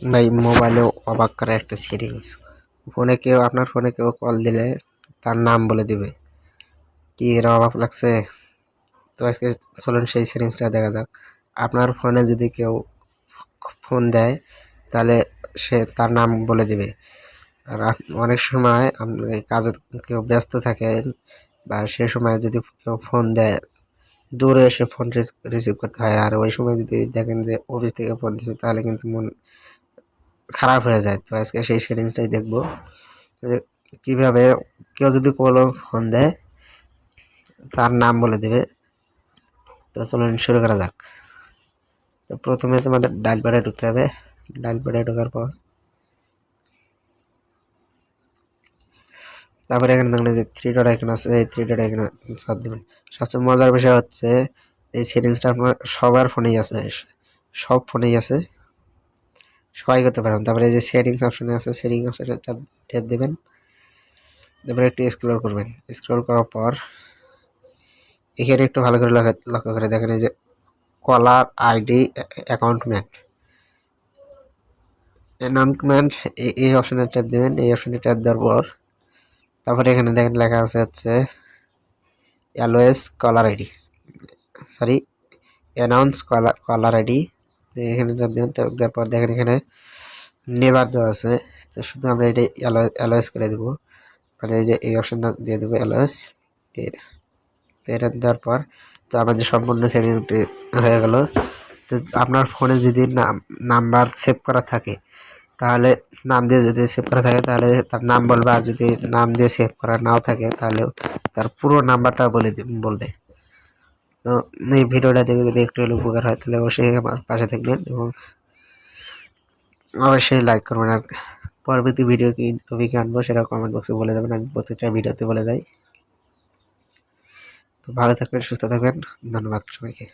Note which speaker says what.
Speaker 1: ভাই মোবাইলেও অবাক করা একটা সেটিংস ফোনে কেউ, আপনার ফোনে কেউ কল দিলে তার নাম বলে দিবে। কি এর অবাক লাগছে? তো আজকে চলুন সেই সেটিংসটা দেখা যাক। আপনার ফোনে যদি কেউ ফোন দেয়, তাহলে সে তার নাম বলে দিবে। আর অনেক সময় আপনি কাজে কেউ ব্যস্ত থাকেন বা সে সময় যদি কেউ ফোন দেয়, দূরে এসে ফোন রিসিভ করতে হয়। আর ওই সময় যদি দেখেন যে অফিস থেকে ফোন দিচ্ছে তাহলে কিন্তু মন খারাপ হয়ে যায়। তো আজকে সেই সেটিংসটাই দেখব। কীভাবে কেউ যদি কোনো ফোন দেয়, তার নাম বলে দেবে। তো চলুন শুরু করা যাক। তো প্রথমে তোমাদের ডাইল প্যাডে ঢুকতে হবে। ডাইল প্যাডে ঢোকার পর তারপরে এখানে দেখলেন যে থ্রি ডট আইকন আছে, এই থ্রি ডট আইকনে চাপ দেবেন। সবচেয়ে মজার বিষয় হচ্ছে, এই সেটিংসটা আপনার সবার ফোনেই আছে। সব ফোনেই আছে। সবাই করতে পারবেন। তারপরে যে সেটিংস অপশনে আছে সেটিংস অপশনে ট্যাপ দেবেন। তারপরে একটু স্ক্রল করবেন। স্ক্রল করার পর এখানে একটু ভালো করে লক্ষ্য করে দেখেন যে কলার আইডি অ্যাকাউন্টমেন্ট অ্যানাউন্সমেন্ট এই অপশনে ট্যাপ দেবেন। এই অপশনে ট্যাপ দেওয়ার পর তারপরে এখানে দেখেন লেখা আছে হচ্ছে LOS caller ID sorry announce caller caller ID এখানে ট্যাপ দেবেন ট্যাপ দেওয়ার পর দেখেন এখানে নেবার দেওয়া আছে। তো শুধু আমরা এটা এলওএস করে দেবো। মানে এই যে এই অপশনটা দিয়ে দেবো এলওএস তো এটা দেওয়ার পর, তো আমাদের সম্পূর্ণ সেটিংটি হয়ে গেল। তো আপনার ফোনে যদি নাম নাম্বার সেভ করা থাকে, তাহলে নাম দিয়ে যদি সেভ করা থাকে, তাহলে তার নাম বলবে। আর যদি নাম দিয়ে সেভ করা নাও থাকে তাহলে তার পুরো নাম্বারটা বলে বলবে। তো এই ভিডিওটা দেখে যদি একটু হলে উপকার হয়, তাহলে অবশ্যই আমার পাশে থাকবেন এবং অবশ্যই লাইক করবেন। আর পরবর্তী ভিডিও কি টপিকে আনব সেটা কমেন্ট বক্সে বলে দেবেন আমি প্রত্যেকটা ভিডিওতে বলে যাই। তো ভালো থাকবেন, সুস্থ থাকবেন। ধন্যবাদ সবাইকে।